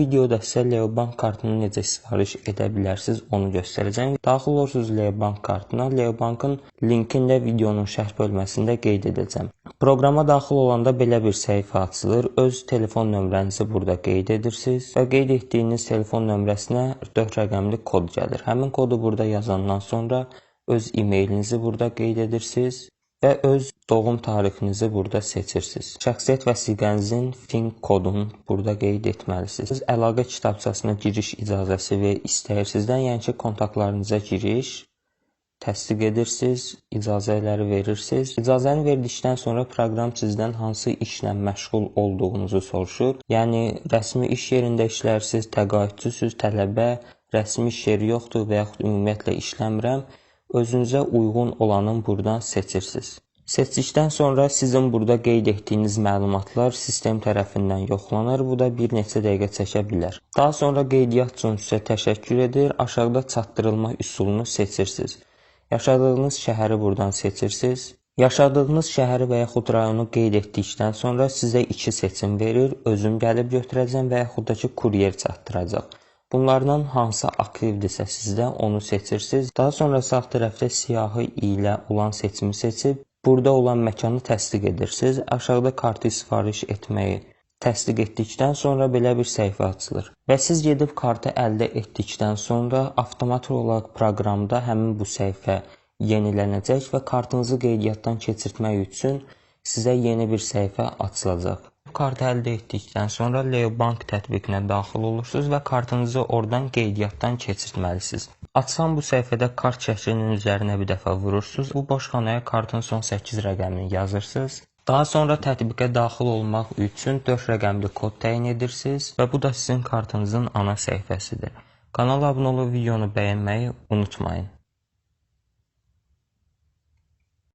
videoda sizə Leobank kartını necə sifariş edə bilərsiniz onu göstərəcəm. Daxil olursunuz Leobank kartına. Leobankın linkini də videonun şərh bölməsində qeyd edəcəm. Proqrama daxil olanda belə bir səhifə açılır. Öz telefon nömrənizi burada qeyd edirsiniz və qeyd etdiyiniz telefon nömrəsinə 4 rəqəmli kod gəlir. Həmin kodu burada yazandan sonra öz e-mailinizi burada qeyd edirsiniz və öz doğum tarixinizi burada seçirsiniz. Şəxsiyyət vəsiqənizin FIN kodunu burada qeyd etməlisiniz. Siz əlaqə kitabçasına giriş icazəsi və istəyirsizdən, yəni ki, kontaktlarınıza giriş təsdiq edirsiniz, icazələri verirsiniz. İcazəni verdikdən sonra proqram sizdən hansı işlə məşğul olduğunuzu soruşur. Yəni rəsmi iş yerində işləyirsiniz, təqaüdçüsüz, tələbə, rəsmi iş yeri yoxdur və yaxud ümumiyyətlə işləmirəm özünüzə uyğun olanı buradan seçirsiniz. Seçdikdən sonra sizin burada qeyd etdiyiniz məlumatlar sistem tərəfindən yoxlanır. Bu da bir neçə dəqiqə çəkə bilər. Daha sonra qeydiyyat üçün sizə təşəkkür edir. Aşağıda çatdırılma üsulunu seçirsiniz. Yaşadığınız şəhəri buradan seçirsiniz. Yaşadığınız şəhəri və yaxud rayonu qeyd etdikdən sonra sizə iki seçim verir. Özüm gəlib götürəcəm və yaxud da ki, kuryer çatdıracaq. Bunlardan hansı aktivdirsə sizdə onu seçirsiniz. Daha sonra sağ tərəfdə siyahı ilə olan seçimi seçib burada olan məkanı təsdiq edirsiniz. Aşağıda kartı sifariş etməyi təsdiq etdikdən sonra belə bir səhifə açılır. Və siz gedib kartı əldə etdikdən sonra avtomatik olaraq proqramda həmin bu səhifə yenilənəcək və kartınızı qeydiyyatdan keçirtmək üçün sizə yeni bir səhifə açılacaq. Bu kartı əldə etdikdən sonra Leobank tətbiqinə daxil olursunuz və kartınızı oradan qeydiyyatdan keçirtməlisiniz. Açılan bu səhifədə kart şəklinin üzərinə bir dəfə vurursunuz. Bu boş xanaya kartın son 8 rəqəmini yazırsınız. Daha sonra tətbiqə daxil olmaq üçün 4 rəqəmli kod təyin edirsiniz və bu da sizin kartınızın ana səhifəsidir. Kanala abunə olub videonu bəyənməyi unutmayın.